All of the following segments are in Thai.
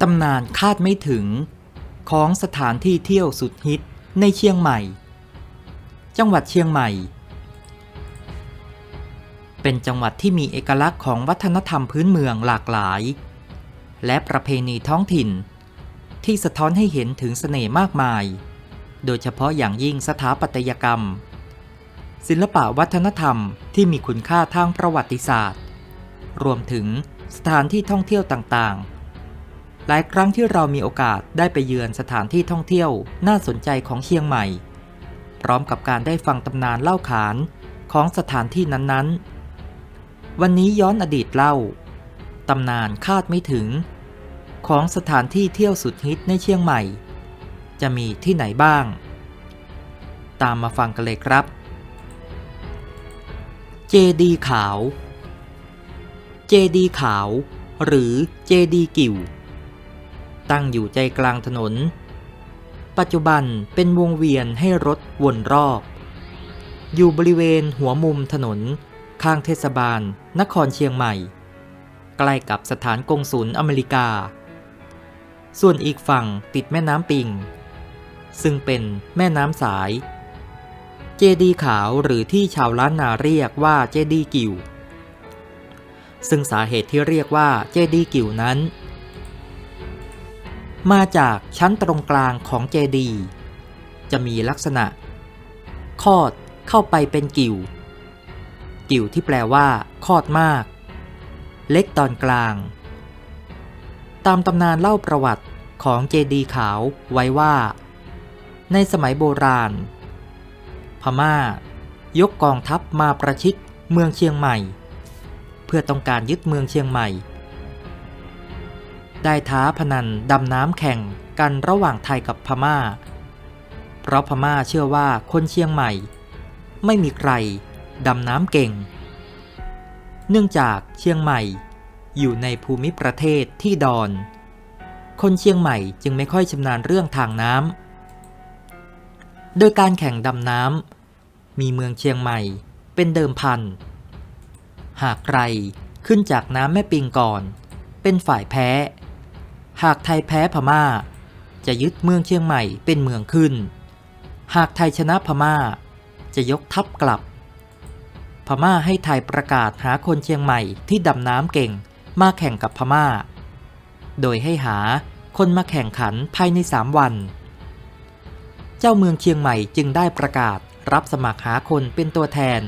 ตำนานคาดไม่ถึง ของสถานที่เที่ยวสุดฮิตในเชียงใหม่ จังหวัดเชียงใหม่ เป็นจังหวัดที่มีเอกลักษณ์ของวัฒนธรรมพื้นเมืองหลากหลาย และประเพณีท้องถิ่น ที่สะท้อนให้เห็นถึงเสน่ห์มากมาย โดยเฉพาะอย่างยิ่งสถาปัตยกรรม ศิลปะวัฒนธรรมที่มีคุณค่าทางประวัติศาสตร์ รวมถึงสถานที่ท่องเที่ยวต่างๆ หลายครั้งที่เรามีโอกาสได้ไปเยือนสถานที่ท่องเที่ยว น่าสนใจของเชียงใหม่ พร้อมกับการได้ฟังตำนานเล่าขานของสถานที่นั้นๆ วันนี้ย้อนอดีตเล่าตำนานคาดไม่ถึง ของสถานที่เที่ยวสุดฮิตในเชียงใหม่ จะมีที่ไหนบ้าง ตามมาฟังกันเลยครับ เจดีขาว เจดีขาว หรือเจดีกิ่ว ตั้งอยู่ใจกลางถนน ปัจจุบันเป็นวงเวียนให้รถวนรอบ อยู่บริเวณหัวมุมถนน ข้างเทศบาล นครเชียงใหม่ ใกล้กับสถานกงสุลอเมริกา ส่วนอีกฝั่งติดแม่น้ำปิง ซึ่งเป็นแม่น้ำสาย เจดีขาวหรือที่ชาวล้านนาเรียกว่าเจดีกิวซึ่งสาเหตุที่เรียกว่าเจดีกิวนั้น มาจากชั้นตรงกลางของเจดีย์จะมีลักษณะ คอดเข้าไปเป็นกิวกิวที่แปลว่าคอดมาก เล็กตอนกลาง ตามตำนานเล่าประวัติของเจดีย์ขาวไว้ว่า ในสมัยโบราณ พม่า ยกกองทัพมาประชิดเมืองเชียงใหม่ เพื่อต้องการยึดเมืองเชียงใหม่ ได้ท้าพนันดำน้ำแข่งกันระหว่างไทยกับพม่า เพราะพม่าเชื่อว่าคนเชียงใหม่ ไม่มีใครดำน้ำเก่ง เนื่องจากเชียงใหม่อยู่ในภูมิประเทศที่ดอน คนเชียงใหม่จึงไม่ค่อยชำนาญเรื่องทางน้ำ โดยการแข่งดำน้ำ มีเมืองเชียงใหม่เป็นเดิมพัน หากใครขึ้นจากน้ำแม่ปิงก่อน เป็นฝ่ายแพ้ หากไทยแพ้พม่า จะยึดเมืองเชียงใหม่เป็นเมืองขึ้น หากไทยชนะพม่า จะยกทัพกลับ พม่าให้ไทยประกาศหาคนเชียงใหม่ที่ดำน้ำเก่งมาแข่งกับพม่า โดยให้หาคนมาแข่งขันภายในสามวัน เจ้าเมืองเชียงใหม่จึงได้ประกาศรับสมัครหาคนเป็นตัวแทน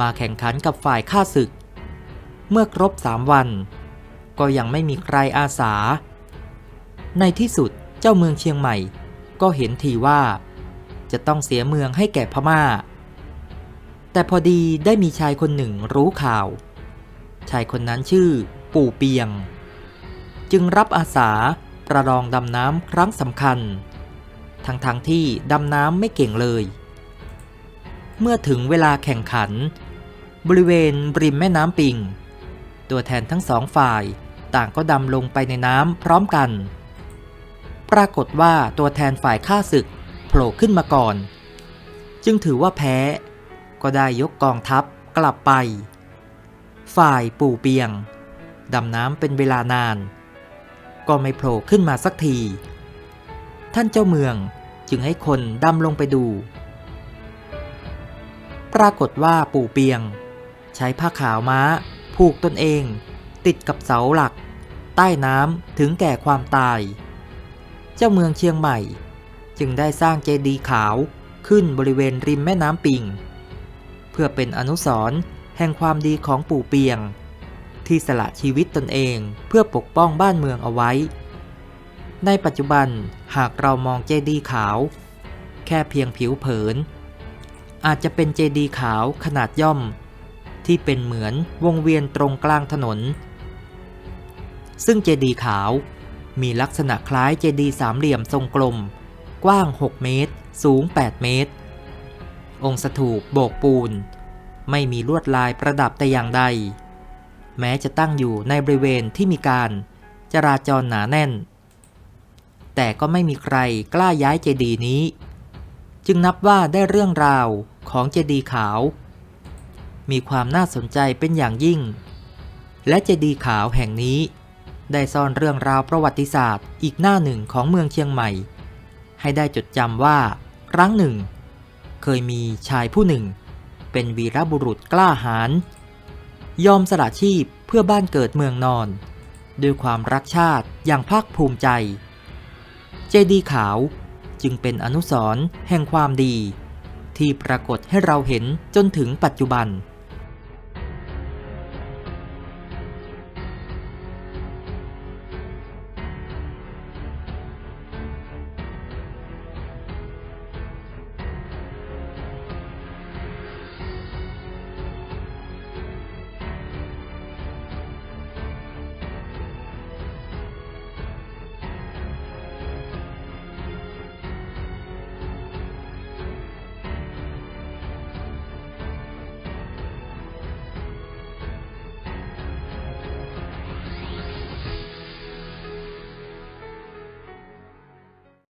มาแข่งขันกับฝ่ายข้าศึก เมื่อครบสามวัน ก็ยังไม่มีใครอาสา ในที่สุดเจ้าเมืองเชียงใหม่ ก็เห็นทีว่า จะต้องเสียเมืองให้แก่พม่า แต่พอดีได้มีชายคนหนึ่งรู้ข่าว ชายคนนั้นชื่อปู่เปียง จึงรับอาสาประลองดำน้ำครั้งสำคัญ ทั้งๆทที่ดำน้ำไม่เก่งเลย เมื่อถึงเวลาแข่งขัน บริเวณริมแม่น้ำปิง ตัวแทนทั้งสองฝ่ายต่างก็ดำลงไปในน้ำพร้อมกัน ปรากฏว่าตัวแทนฝ่ายข้าศึกโผล่ขึ้นมาก่อน จึงถือว่าแพ้ ก็ได้ยกกองทัพกลับไป ฝ่ายปู่เปียง ดำน้ำเป็นเวลานาน ก็ไม่โผล่ขึ้นมาสักที ท่านเจ้าเมืองจึงให้คนดำลงไปดู ปรากฏว่าปู่เปียง ใช้ผ้าขาวม้า ผูกตนเอง ติดกับเสาหลัก ใต้น้ำถึงแก่ความตาย เจ้าเมืองเชียงใหม่ จึงได้สร้างเจดีย์ขาวขึ้นบริเวณริมแม่น้ำปิง เพื่อเป็นอนุสรณ์แห่งความดีของปู่เปียง ที่สละชีวิตตนเองเพื่อปกป้องบ้านเมืองเอาไว้ ในปัจจุบันหากเรามองเจดีย์ขาว แค่เพียงผิวเผิน อาจจะเป็นเจดีย์ขาวขนาดย่อม ที่เป็นเหมือนวงเวียนตรงกลางถนน ซึ่งเจดีย์ขาว มีลักษณะคล้ายเจดีย์สามเหลี่ยมทรงกลม กว้าง 6 เมตร สูง 8 เมตร องค์สถูปโบกปูน ไม่มีลวดลายประดับแต่อย่างใด แม้จะตั้งอยู่ในบริเวณที่มีการจราจรหนาแน่น แต่ก็ไม่มีใครกล้าย้ายเจดีย์นี้ จึงนับว่าได้เรื่องราวของเจดีย์ขาว มีความน่าสนใจเป็นอย่างยิ่ง และเจดีย์ขาวแห่งนี้ ได้ซ่อนเรื่องราวประวัติศาสตร์ อีกหน้าหนึ่งของเมืองเชียงใหม่ ให้ได้จดจำว่า ครั้งหนึ่ง เคยมีชายผู้หนึ่ง เป็นวีรบุรุษกล้าหาญยอมสละชีพเพื่อบ้านเกิดเมืองนอน ด้วยความรักชาติอย่างภาคภูมิใจ เจดีขาวจึงเป็นอนุสรณ์แห่งความดี ที่ปรากฏให้เราเห็นจนถึงปัจจุบัน